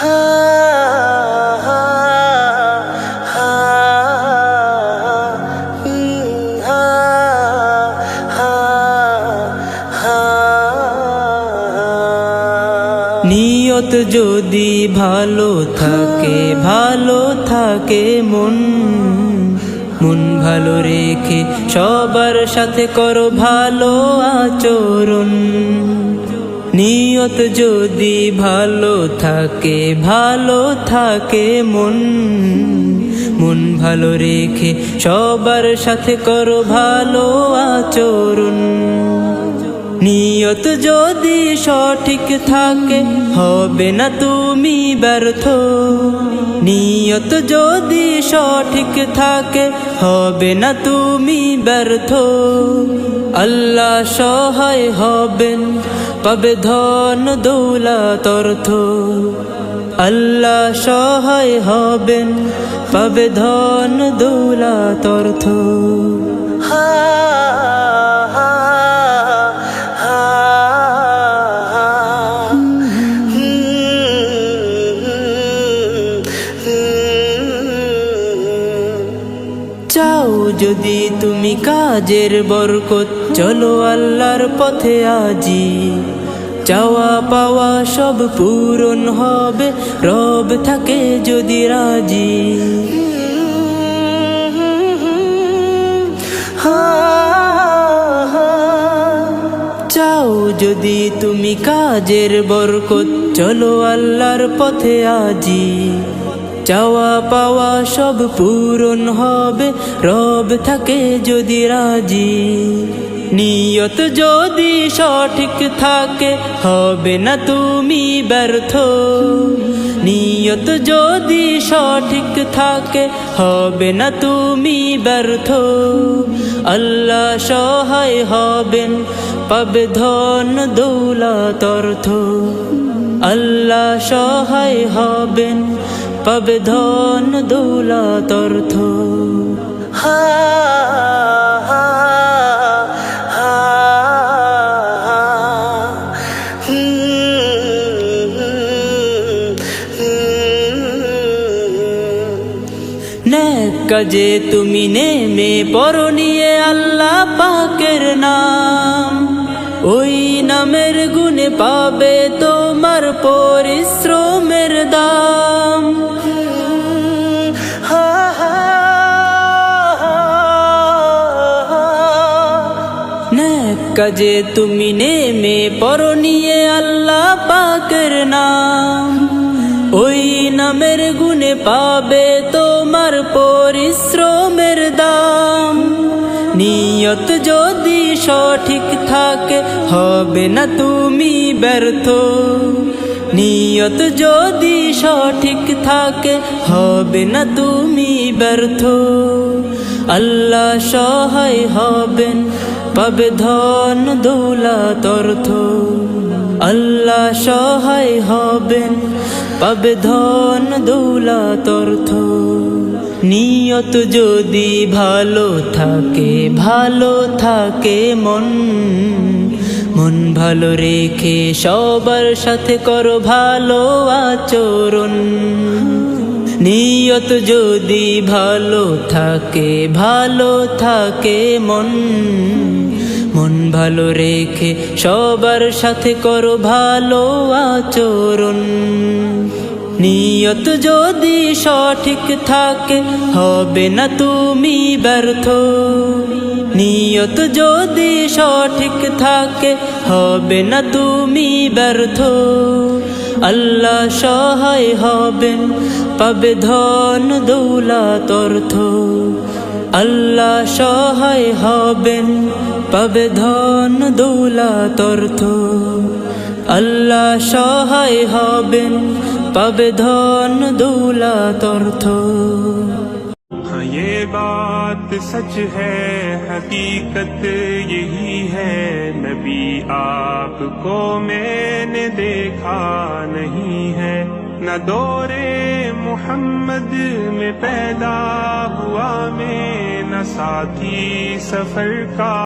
নিয়ত যদি ভালো থাকে ভালো থাকে মন। মন ভালো রেখে সবার সাথে করো ভালো আচরণ। নিয়ত যদি ভালো থাকে ভালো থাকে মন। মন ভালো রেখে সবার সাথে করো ভালো আচরণ। নিয়ত যদি সঠিক থাকে, হবে না তুমি ব্যর্থ। নিয়ত যদি সঠিক থাকে, হবে না তুমি ব্যর্থ। আল্লাহ সহায় হবেন পাবে ধন দৌলত অর্থ। আল্লাহ সহায় হবেন পাবে ধন দৌলত অর্থ। চাও যদি তুমি কাজের বরকত, চলো আল্লাহর পথে আজি। চাওয়া পাওয়া সব পূরণ হবে, রব থাকে যদি রাজি। চাও যদি তুমি কাজের বরকত, চলো আল্লাহর পথে আজি। চাওয়া পাওয়া সব পূরণ হবে। রব থাকে যদি রাজি। নিয়ত যদি সঠিক থাকে, হবে না তুমি ব্যর্থ। নিয়ত যদি সঠিক থাকে, হবে না তুমি ব্যর্থ। আল্লাহ সহায় হবেন, পাবে ধন দৌলত অর্থ। আল্লাহ সহায় হবেন পাবে ধন দৌলত অর্থ। ন্যাক কাজে তুমি নেমে পড়ো নিয়ে আল্লাহ পাকের নাম। ওই নামের গুণে পাবে তোমার পরিশ্রমের কাজে তুমি নেমে পড়ো নিয়ে আল্লাহ পাকের নাম। ওই নামের গুণে পাবে তোমার পরিশ্রমের দাম। নিয়ত যদি সঠিক থাকে, হবে না তুমি ব্যর্থ। নিয়ত যদি সঠিক থাকে, হবে না তুমি ব্যর্থ। আল্লাহ সহায় হবেন, পাবে ধন দৌলত অর্থ। আল্লাহ সহায় হবেন, পাবে ধন দৌলত অর্থ। নিয়ত যদি ভালো থাকে ভালো থাকে মন। মন ভালো রেখে সবার সাথে করো ভালো আচরণ। নিয়ত যদি ভালো থাকে ভালো থাকে মন। মন ভালো রেখে সবার সাথে করো ভালো আচরণ। নিয়ত যদি সঠিক থাকে, হবে না তুমি ব্যর্থ। নিয়ত যদি সঠিক থাকে, হবে না তুমি ব্যর্থ। আল্লাহ সহায় হবেন, পাবে ধন দৌলাত অর্থ। আল্লাহ সহায় হবেন, পাবে ধন দৌলাত অর্থ। আল্লাহ সহায় হবেন, পাবে ধন দৌলাত অর্থ। بات سچ ہے، حقیقت یہی ہے۔ نبی، آپ کو میں نے دیکھا نہیں ہے۔ نہ دور محمد میں پیدا ہوا میں، نہ ساتھی سفر کا